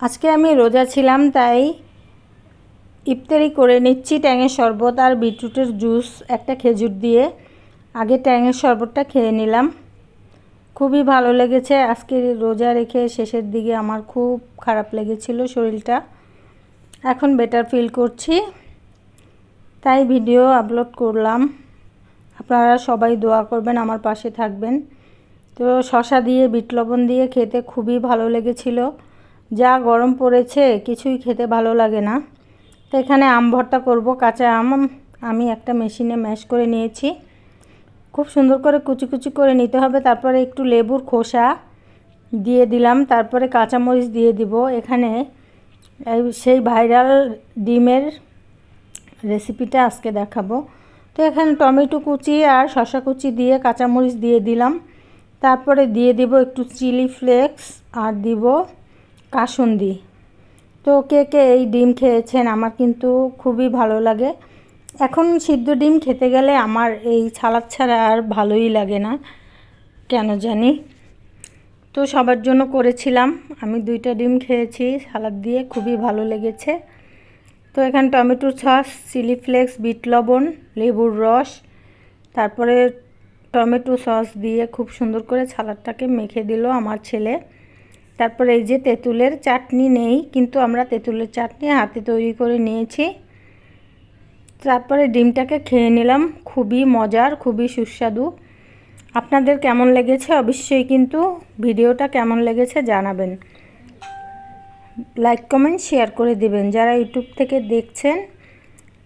আজকে আমি রোজা ছিলাম, তাই ইফতারি করে নিচ্ছি ট্যাঙের শরবত আর বিটরুটের জুস, একটা খেজুর দিয়ে। আগে ট্যাঙের শরবতটা খেয়ে নিলাম। খুবই ভালো লেগেছে। আজকে রোজা রেখে শেষের দিকে আমার খুব খারাপ লেগেছিল শরীরটা। এখন বেটার ফিল করছি। তাই ভিডিও আপলোড করলাম। আপনারা সবাই দোয়া করবেন, আমার পাশে থাকবেন। তো শশা দিয়ে, বিট লবণ দিয়ে খেতে খুবই ভালো লেগেছিল। যা গরম পড়েছে, কিছুই খেতে ভালো লাগে না। তো এখানে আম ভর্তা করব, কাঁচা আম আমি একটা মেশিনে ম্যাশ করে নিয়েছি। খুব সুন্দর করে কুচি কুচি করে নিতে হবে, তারপরে একটু লেবুর খোসা দিয়ে দিলাম, তারপরে কাঁচামরিচ দিয়ে দিব। এখানে সেই ভাইরাল ডিমের রেসিপিটা আজকে দেখাবো। তো এখানে টমেটো কুচি আর শশা কুচি দিয়ে কাঁচামরিচ দিয়ে দিলাম। তারপরে দিয়ে দিব একটু চিলি ফ্লেক্স আর দিব কাসুন্দি। তো কে কে এই ডিম খেয়েছেন আমার কিন্তু খুবই ভালো লাগে। এখন সিদ্ধ ডিম খেতে গেলে আমার এই ছালাদ ছাড়া আর ভালোই লাগে না, কেন জানি? তো সবার জন্য করেছিলাম। আমি দুইটা ডিম খেয়েছি, সালাদ দিয়ে খুবই ভালো লেগেছে। তো এখানে টমেটো সস, চিলি ফ্লেক্স, বিট লবণ, লেবুর রস, তারপরে টমেটো সস দিয়ে খুব সুন্দর করে সালাদটাকে মেখে দিল আমার ছেলে। তারপরে এই যে তেঁতুলের চাটনি নেই, কিন্তু আমরা তেঁতুলের চাটনি হাতে তৈরি করে নিয়েছি। তারপরে ডিমটাকে খেয়ে নিলাম, খুবই মজার, খুবই সুস্বাদু। আপনাদের কেমন লেগেছে অবশ্যই কিন্তু ভিডিওটা কেমন লেগেছে জানাবেন। লাইক, কমেন্ট, শেয়ার করে দিবেন। যারা ইউটিউব থেকে দেখছেন,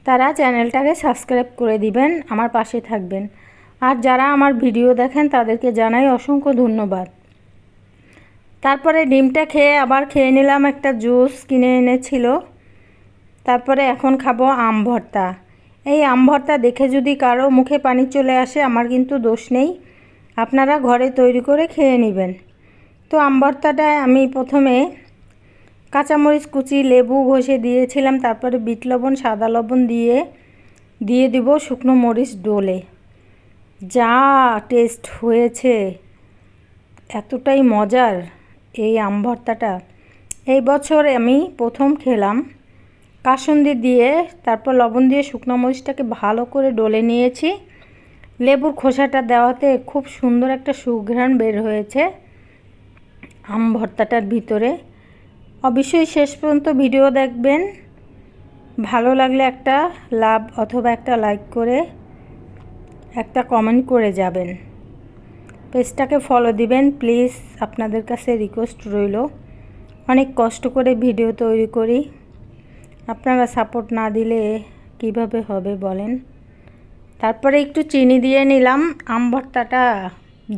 তারা চ্যানেলটাকে সাবস্ক্রাইব করে দিবেন, আমার পাশে থাকবেন। আর যারা আমার ভিডিও দেখেন, তাদেরকে জানাই অসংখ্য ধন্যবাদ। তারপরে ডিমটা খেয়ে আবার খেয়ে নিলাম একটা জুস কিনে এনেছিল। তারপরে এখন খাব আম ভর্তা। এই আম ভর্তা দেখে যদি কারও মুখে পানি চলে আসে, আমার কিন্তু দোষ নেই। আপনারা ঘরে তৈরি করে খেয়ে নেবেন। তো আম ভর্তাটায় আমি প্রথমে কাঁচামরিচ, কুচি, লেবু ঘষে দিয়েছিলাম, তারপরে বিট লবণ, সাদা লবণ দিয়ে দিয়ে দিব শুকনো মরিচ ডোলে। যা টেস্ট হয়েছে, এতটাই মজার। এই আম ভর্তাটা। এই বছর আমি প্রথম খেলাম। কাসন্দি দিয়ে, তারপর লবণ দিয়ে শুকনো মরিচটাকে ভালো করে ডলে নিয়েছি। লেবুর খোসাটা দেওয়াতে খুব সুন্দর একটা সুঘ্রাণ বের হয়েছে আম ভর্তাটার ভিতরে। অবশ্যই শেষ পর্যন্ত ভিডিও দেখবেন। ভালো লাগলে একটা লাভ অথবা একটা লাইক করে একটা কমেন্ট করে যাবেন। পেজটাকে ফলো দিবেন। প্লিজ আপনাদের কাছে রিকোয়েস্ট রইল। অনেক কষ্ট করে ভিডিও তৈরি করি। আপনারা সাপোর্ট না দিলে কীভাবে হবে বলেন। তারপরে একটু চিনি দিয়ে নিলাম। আম ভর্তাটা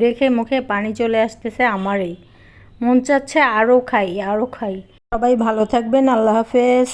দেখে মুখে পানি চলে আসতেছে আমারই। মন চাচ্ছে আরও খাই আরও খাই। সবাই ভালো থাকবেন, আল্লাহ হাফেজ।